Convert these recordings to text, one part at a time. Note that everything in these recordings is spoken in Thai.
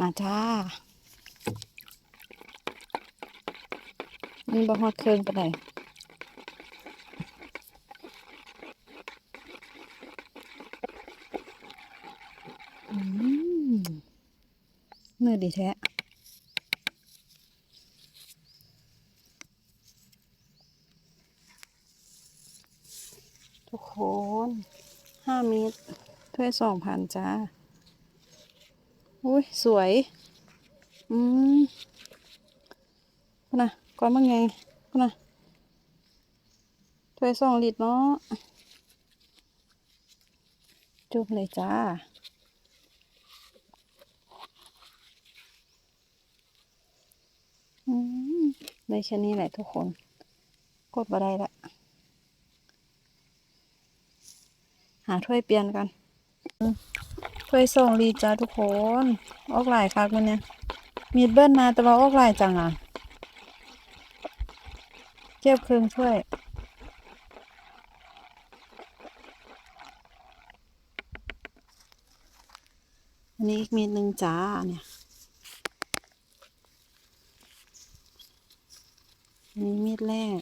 มาจ้ามันบ่ฮอดเครื่องปานใดอืมเนื้อดีแท้ทุกคนห้าเมตรถ้วยสองพันจ้า อุ้ยสวย อืมนะก้อนมันไงนะถ้วยสองลิตรเนาะจุบเลยจ้าอืมได้แค่นี้แหละทุกคน กดบ่ได้ละ หาถ้วยเปลี่ยนกัน อืมถ้วยส่งรีจ้าทุกคน ออกหลายคักมันเนี่ย มีดเบิ้ลมาแต่ว่าออกหลายจังอะ เก็บครึ่องถ้วยอันนี้อีกมีดหนึ่งจ้าเนี่ยอันนี้มีดแรก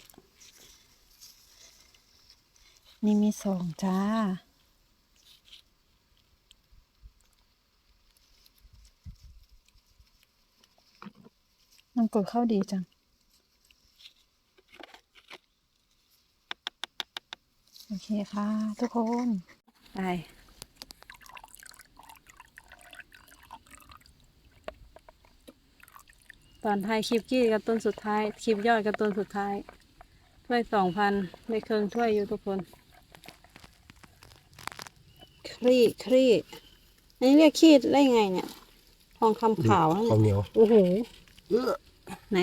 นี่มีสองจ้า มันกดเข้าดีจัง โอเคค่ะ ทุกคน ไปตอนท้ายคลิปกี้กับต้นสุดท้าย คลิปยอดกับต้นสุดท้ายถ้วยสองพันไม่เคิงถ้วยอยู่ทุกคน คลี่คลี่อันนี้เรียกขีดได้ไงเนี่ย ทองคำขาวนะข้าวเหนียว โอ้โหเออ ไหน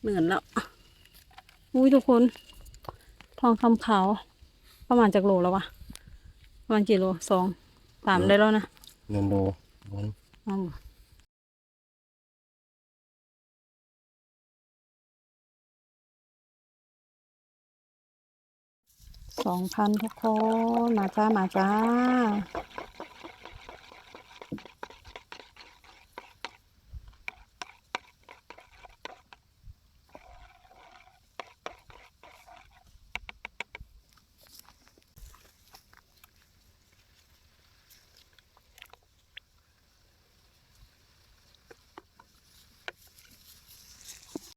เหมือนแล้วอุ้ยทุกคน ทองคำขาว ประมาณจากโลแล้ววะประมาณกี่โลสองสามได้แล้วนะเงินโลมันอืมสองพันทุกคน มาจ้า มาจ้า